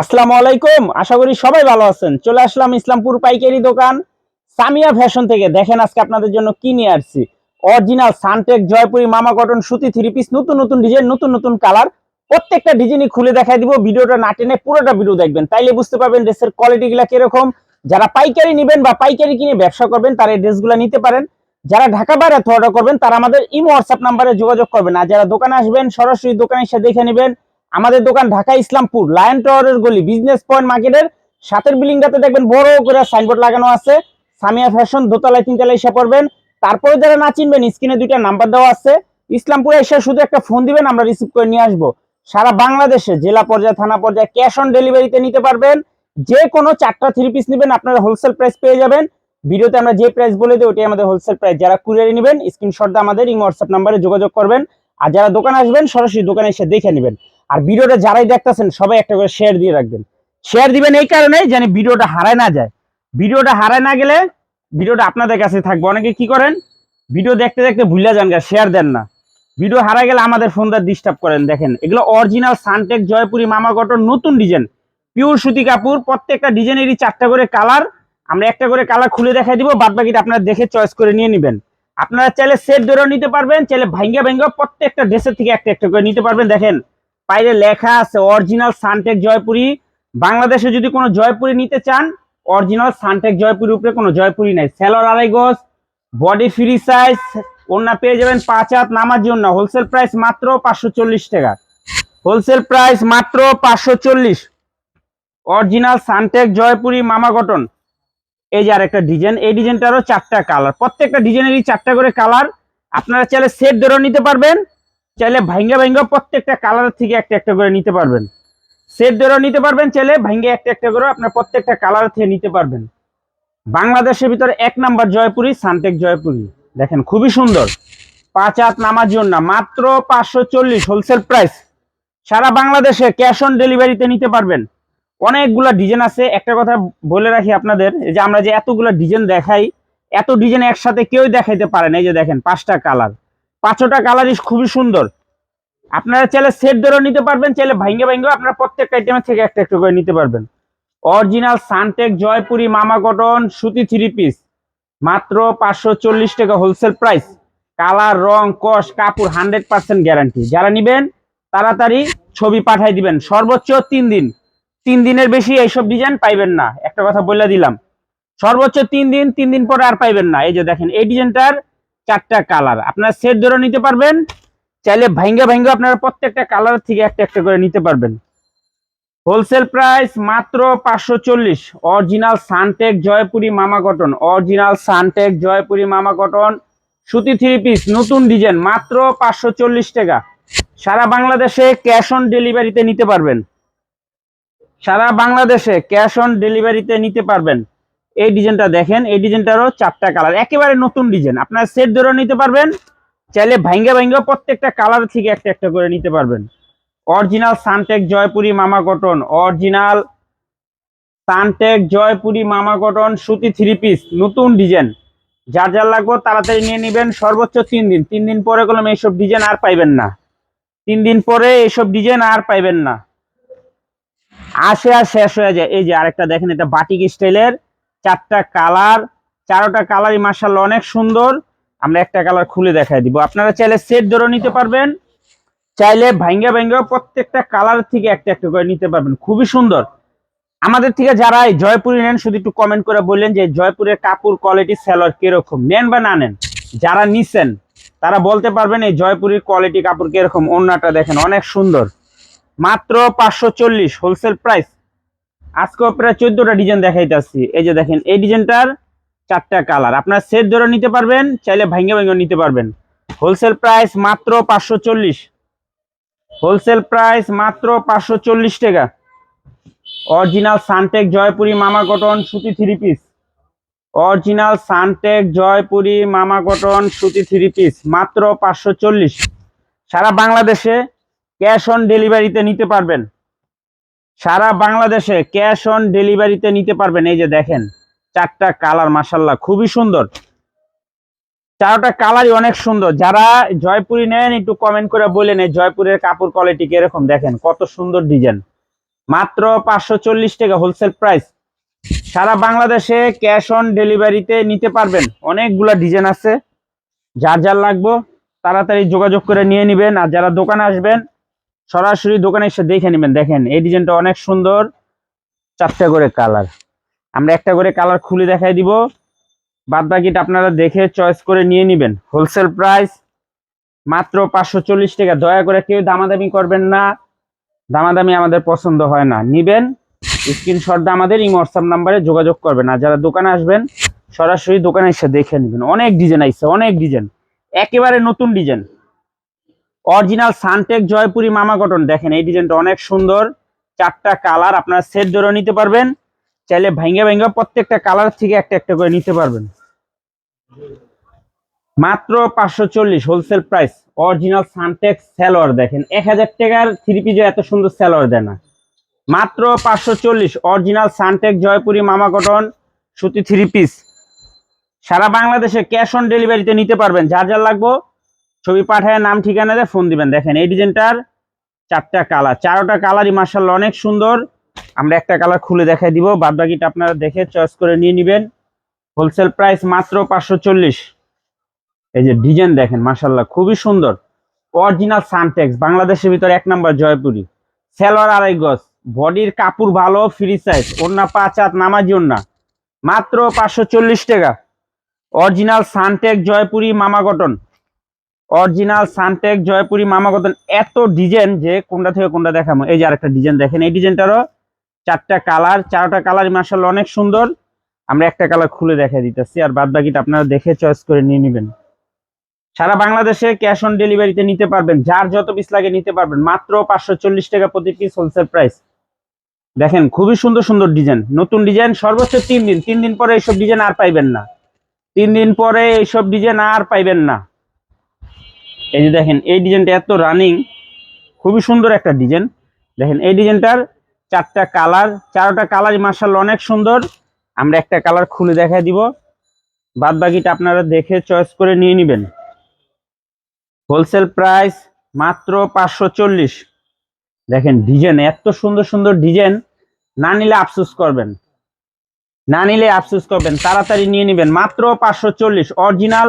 আসসালামু আলাইকুম। আশা করি সবাই ভালো আছেন। চলে আসলাম ইসলামপুর পাইকারি দোকান। সামিয়া ফ্যাশন থেকে দেখেন আজকে আপনাদের জন্য কি নিয়ে আসছি। অরিজিনাল সানটেক জয়পুরি মামা কটন সুতি থ্রি পিস, নতুন নতুন ডিজাইন, নতুন নতুন কালার। প্রত্যেকটা ডিজাইনই খুলে দেখাই দিব। ভিডিওটা না টেনে পুরোটা ভিডিও দেখবেন। তাইলে বুঝতে পারবেন ড্রেসের কোয়ালিটি গুলা কীরকম। যারা পাইকারি নেবেন বা পাইকারি কিনে ব্যবসা করবেন, তারা এই ড্রেসগুলো নিতে পারেন। যারা ঢাকা বাইরে অর্ডার করবেন, তারা আমাদের ইমো হোয়াটসঅ্যাপ নাম্বারে যোগাযোগ করবেন। আর যারা দোকানে আসবেন, সরাসরি দোকানে এসে দেখে নেবেন। আমাদের দোকান ঢাকা ইসলামপুর লায়ন টাওয়ারের গলি বিজনেস পয়েন্ট মার্কেটের সাতের বিল্ডিংটাতে দেখবেন বড় করে সাইনবোর্ড লাগানো আছে। সামিয়া ফ্যাশন দোতলায় তিনতলায় এসে পড়বেন। তারপরে যারা না চিনবেন স্ক্রিনে দুইটা নাম্বার দেওয়া আছে। ইসলামপুরে এসে শুধু একটা ফোন দিবেন, আমরা রিসিভ করে নিয়ে আসব। সারা বাংলাদেশে, জেলা পর্যায়ে, থানা পর্যায়ে ক্যাশ অন ডেলিভারিতে নিতে পারবেন। যে কোনো চারটা থ্রি পিস নেবেন, আপনারা হোলসেল প্রাইস পেয়ে যাবেন। ভিডিওতে আমরা যে প্রাইস বলে দিই, ওটাই আমাদের হোলসেল প্রাইস যারা কুরিয়ারে নেবেন স্ক্রিনশট দিয়ে আমাদের ইমো হোয়াটসঅ্যাপ নাম্বারে যোগাযোগ করবেন। আর যারা দোকানে আসবেন, সরাসরি দোকানে এসে দেখে নেবেন। আর ভিডিওটা যারাই দেখতেছেন, সবাই একটা করে শেয়ার দিয়ে রাখবেন। শেয়ার দিবেন এই কারণে যেন ভিডিওটা হারায় না যায়। ভিডিওটা হারায় না গেলে ভিডিওটা আপনাদের কাছে থাকবে। অনেকে কি করেন? ভিডিও দেখতে দেখতে ভুলে যান গা শেয়ার দেন না। ভিডিও হারায় গেলে আমাদের ফোনটা ডিস্টার্ব করেন। দেখেন, এগুলো অরিজিনাল সানটেক জয়পুরি মামা কটন নতুন ডিজাইন পিওর সুতি কাপড়, প্রত্যেকটা ডিজাইনেরই চারটা করে কালার আমরা একটা করে কালার খুলে দেখাই দিব বাদ বাকিটা আপনারা দেখে চয়েস করে নিয়ে নেবেন। আপনারা চাইলে সেট ধরেও নিতে পারবেন, চাইলে ভাঙ্গা ভাঙ্গা প্রত্যেকটা ড্রেসের থেকে একটা একটা করে নিতে পারবেন। দেখেন বাইরে লেখা আছে অরিজিনাল সানটেক জয়পুরি বাংলাদেশে যদি কোনো জয়পুরি নিতে চান অরিজিনাল সানটেক জয়পুরি উপরে কোনো জয়পুরি নাই। সেলর আড়াই গজ বডি ফ্রি সাইজ ওনা পেয়ে যাবেন পাঁচ হাত নামার জন্য। হোলসেল প্রাইস মাত্র পাঁচশো চল্লিশ টাকা। হোলসেল প্রাইস মাত্র পাঁচশো চল্লিশ। অরিজিনাল সানটেক জয়পুরি মামা কটন এই যে আরেকটা ডিজাইন এই ডিজাইনটারও চারটা কালার প্রত্যেকটা ডিজাইনেরই চারটা করে কালার আপনারা চাইলে সেট ধরেও নিতে পারবেন। চাইলে ভাঙ্গা ভাঙ্গা প্রত্যেকটা কালার থেকে একটা একটা করে নিতে পারবেন। সেট ধরেও নিতে পারবেন, চাইলে ভাঙ্গে একটা একটা করে আপনার প্রত্যেকটা কালার থেকে নিতে পারবেন। বাংলাদেশের ভিতরে এক নাম্বার জয়পুরি, সানটেক জয়পুরি। দেখেন, খুবই সুন্দর। পাঁচ হাত নামার জন্য মাত্র পাঁচশো চল্লিশ হোলসেল প্রাইস সারা বাংলাদেশে ক্যাশ অন ডেলিভারিতে নিতে পারবেন। অনেকগুলা ডিজাইন আছে। একটা কথা বলে রাখি আপনাদের যে আমরা যে এতগুলা ডিজাইন দেখাই, এত ডিজাইন একসাথে কেউই দেখাইতে পারে না। এই যে দেখেন, পাঁচটা কালার পাঁচটা কালারই খুবই সুন্দর। আপনারা চাইলে সেট ধরেও নিতে পারবেন, চাইলে ভাঙ্গে ভাঙ্গে আপনারা প্রত্যেকটা আইটেমের থেকে একটা একটা করে নিতে পারবেন। অরিজিনাল সানটেক জয়পুরি মামা কটন সুতি থ্রি পিস মাত্র পাঁচশো চল্লিশ টাকা হোলসেল প্রাইস কালার রং, কস, কাপড় হান্ড্রেড পার্সেন্ট গ্যারান্টি যারা নিবেন, তাড়াতাড়ি ছবি পাঠাই দিবেন। সর্বোচ্চ তিন দিন। তিন দিনের বেশি এইসব ডিজাইন পাইবেন না। একটা কথা বলে দিলাম। সর্বোচ্চ তিন দিন তিন দিন পরে আর পাইবেন না। এই যে দেখেন, এই ডিজাইনটার চারটা কালার আপনারা সেট ধরে নিতে পারবেন, চাইলে ভাঙ্গে ভাঙ্গে আপনারা প্রত্যেকটা কালার থেকে একটা একটা করে নিতে পারবেন। হোলসেল প্রাইস মাত্র পাঁচশো চল্লিশ। অরিজিনাল সানটেক জয়পুরি মামা কটন অরিজিনাল সানটেক জয়পুরি মামা কটন সুতি থ্রি পিস নতুন ডিজাইন মাত্র পাঁচশো চল্লিশ টাকা। সারা বাংলাদেশে ক্যাশ অন ডেলিভারিতে নিতে পারবেন। সারা বাংলাদেশে ক্যাশ অন ডেলিভারিতে নিতে পারবেন। এই ডিজাইনটা দেখেন, এই ডিজাইনটারও চারটা কালার একেবারে নতুন ডিজাইন আপনারা সেট ধরেও নিতে পারবেন, চাইলে ভাঙ্গে ভাঙ্গে প্রত্যেকটা কালার থেকে একটা একটা করে নিতে পারবেন। অরিজিনাল সানটেক জয়পুরি মামা কটন অরিজিনাল সানটেক জয়পুরি মামা কটন সুতি থ্রি পিস নতুন ডিজাইন যার যার লাগবে তাড়াতাড়ি নিয়ে নেবেন, সর্বোচ্চ তিন দিন। তিন দিন পরে করলাম এইসব ডিজাইন আর পাইবেন না। তিন দিন পরে এইসব ডিজাইন আর পাইবেন না। আসে আর শেষ হয়ে যায় এই যে আরেকটা দেখেন, এটা বাটিক স্টাইলের চারটা কালার, চারোটা কালারই মার্শাল অনেক সুন্দর। আমরা একটা কালার খুলে দেখাই দিব। আপনারা চাইলে সেট ধরে নিতে পারবেন। চাইলে ভাঙ্গা ভাঙ্গা প্রত্যেকটা কালার থেকে একটা একটা করে নিতে পারবেন। খুবই সুন্দর। আমাদের থেকে যারা জয়পুরি নেন, শুধু একটু কমেন্ট করে বললেন যে জয়পুরের কাপড় কোয়ালিটি সেলর কীরকম? নেন বা না নেন, যারা নিছেন, তারা বলতে পারবেন এই জয়পুরের কোয়ালিটি কাপড় কীরকম। অন্যটা দেখেন অনেক সুন্দর। মাত্র পাঁচশো চল্লিশ হোলসেল প্রাইস আজকে প্রায় চোদ্দটা ডিজাইন দেখাইতেছি। এই যে দেখেন, এই ডিজাইনটার চারটা কালার আপনার সেট ধরে নিতে পারবেন, চাইলে ভাঙ্গে ভাঙ্গে নিতে পারবেন। হোলসেল প্রাইস মাত্র পাঁচশো চল্লিশ। হোলসেল প্রাইস মাত্র পাঁচশো চল্লিশ টাকা। অরিজিনাল সানটেক জয়পুরি মামা কটন সুতি থ্রি পিস অরিজিনাল সানটেক জয়পুরি মামা কটন সুতি থ্রি পিস মাত্র পাঁচশো চল্লিশ। সারা বাংলাদেশে ক্যাশ অন ডেলিভারিতে নিতে পারবেন। সারা বাংলাদেশে ক্যাশ অন ডেলিভারিতে নিতে পারবেন। এই যে দেখেন, চারটা কালার মাসাল্লাহ খুবই সুন্দর। চারটা কালারই অনেক সুন্দর। যারা জয়পুরি নেন, একটু কমেন্ট করে বলেন এই জয়পুরের কাপড় কোয়ালিটি কীরকম। দেখেন, কত সুন্দর ডিজাইন মাত্র পাঁচশো চল্লিশ টাকা হোলসেল প্রাইস সারা বাংলাদেশে ক্যাশ অন ডেলিভারিতে নিতে পারবেন। অনেকগুলা ডিজাইন আছে। যার যার লাগবো, তাড়াতাড়ি যোগাযোগ করে নিয়ে নেবেন। আর যারা দোকানে আসবেন সরাসরি দোকানে এসে দেখে নেবেন। দেখেন, এই ডিজাইনটা অনেক সুন্দর। চারটা করে কালার। আমরা একটা করে কালার খুলে দেখাই দিব। বাদ বাকিটা আপনারা দেখে চয়েস করে নিয়ে নেবেন। হোলসেল প্রাইস মাত্র পাঁচশো চল্লিশ টাকা। দয়া করে কেউ দামাদামি করবেন না। দামাদামি আমাদের পছন্দ হয় না। নিবেন, স্ক্রিনশট দিয়ে আমাদের এই হোয়াটসঅ্যাপ নাম্বারে যোগাযোগ করবেন। আর যারা দোকানে আসবেন, সরাসরি দোকানে এসে দেখে নেবেন। অনেক ডিজাইন আইছে, অনেক ডিজাইন। একেবারে নতুন ডিজাইন। অরিজিনাল সানটেক জয়পুরি মামা কটন দেখেন, এই ডিজাইনটা অনেক সুন্দর। চারটা কালার আপনারা সেট ধরে নিতে পারবেন। চাইলে ভাঙ্গা ভাঙ্গা প্রত্যেকটা কালার থেকে একটা একটা করে নিতে পারবেন। মাত্র পাঁচশো চল্লিশ হোলসেল প্রাইস অরিজিনাল সানটেক স্যালোয়ার দেখেন, এক হাজার টাকার থ্রি পিজে এত সুন্দর স্যালোয়ার দেয় না। মাত্র পাঁচশো চল্লিশ অরিজিনাল সানটেক জয়পুরি মামা কটন সুতি থ্রি পিস সারা বাংলাদেশে ক্যাশ অন ডেলিভারিতে নিতে পারবেন। যার যার লাগবো ছবি পাঠায় নাম ঠিকানা দিয়ে ফোন দিবেন। দেখেন, এই ডিজাইনটার চারটা কালার চারোটা কালারই মার্শাল অনেক সুন্দর। আমরা একটা কালার খুলে দেখাই দিব। বাদ বাকিটা আপনারা দেখে চয়েস করে নিয়ে নেবেন। হোলসেল প্রাইস মাত্র পাঁচশো চল্লিশ। এই যে ডিজাইন দেখেন মার্শাল্লাহ খুবই সুন্দর। অরিজিনাল সানটেক্স বাংলাদেশের ভিতরে এক নম্বর জয়পুরি। সেলোয়ার আড়াই গজ, বডির কাপড় ভালো ফ্রি সাইজ ওন্না পাঁচ হাত, নামাজি ওন্না মাত্র পাঁচশো চল্লিশ টাকা। অরিজিনাল সানটেক জয়পুরি মামা কটন। অরিজিনাল সানটেক জয়পুরি মামা কটন এত ডিজাইন যে কোনটা থেকে কোনটা দেখাবো। এই যে আরেকটা ডিজাইন দেখেন, এই ডিজাইনটারও চারটা কালার চারটা কালার মার্শাল অনেক সুন্দর। আমরা একটা কালার খুলে দেখা দিতেছি, আর বাদ বাকিটা আপনারা দেখে চয়েস করে নিয়ে নেবেন। সারা বাংলাদেশে ক্যাশ অন ডেলিভারিতে নিতে পারবেন, যার যত পিস লাগে নিতে পারবেন। মাত্র পাঁচশো চল্লিশ টাকা প্রতি পিস হোলসেল প্রাইস দেখেন, খুবই সুন্দর সুন্দর ডিজাইন। নতুন ডিজাইন, সর্বোচ্চ তিন দিন। তিন দিন পরে এইসব ডিজাইন আর পাইবেন না। তিন দিন পরে এইসব ডিজাইন আর পাইবেন না। এই যে দেখেন, এই ডিজাইনটা এত রানিং খুবই সুন্দর একটা ডিজাইন। দেখেন, এই ডিজাইনটার চারটা কালার চারটা কালার মার্শাল অনেক সুন্দর। আমরা একটা কালার খুলে দেখা দিব। বাদ বাকিটা আপনারা দেখে চয়েস করে নিয়ে নেবেন। হোলসেল প্রাইস মাত্র পাঁচশো চল্লিশ। দেখেন ডিজাইন এত সুন্দর সুন্দর ডিজাইন না নিলে আফসোস করবেন। না নিলে আফসোস করবেন, তাড়াতাড়ি নিয়ে নেবেন। মাত্র পাঁচশো চল্লিশ অরিজিনাল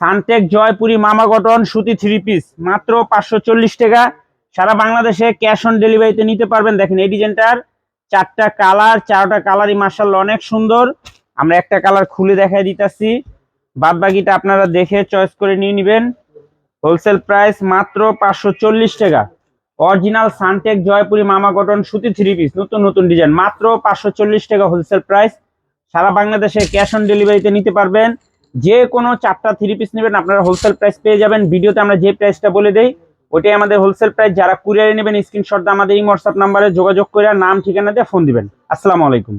সানটেক জয়পুরি মামা কটন সুতি থ্রি পিস মাত্র পাঁচশো চল্লিশ টাকা। সারা বাংলাদেশে ক্যাশ অন ডেলিভারিতে নিতে পারবেন। দেখেন, এই ডিজাইনটার চারটা কালার চারটা কালারই মার্শাল অনেক সুন্দর। আমরা একটা কালার খুলে দেখাই দিতেছি। বাদ বাকিটা আপনারা দেখে চয়েস করে নিয়ে নেবেন। হোলসেল প্রাইস মাত্র পাঁচশো চল্লিশ টাকা। অরিজিনাল সানটেক জয়পুরি মামা কটন সুতি থ্রি পিস নতুন নতুন ডিজাইন। মাত্র পাঁচশো চল্লিশ টাকা হোলসেল প্রাইস সারা বাংলাদেশে ক্যাশ অন ডেলিভারিতে নিতে পারবেন। যে কোনো চারটা থ্রি পিস নেবেন, আপনারা হোলসেল প্রাইস পেয়ে যাবেন। ভিডিওতে আমরা যে প্রাইসটা বলে দেই ওটাই আমাদের হোলসেল প্রাইস যারা কুরিয়ারে নেবেন স্ক্রিনশট আমাদের এই হোয়াটসঅ্যাপ নাম্বারে যোগাযোগ করে নাম ঠিকানা দিয়ে ফোন দিবেন। আসসালামু আলাইকুম।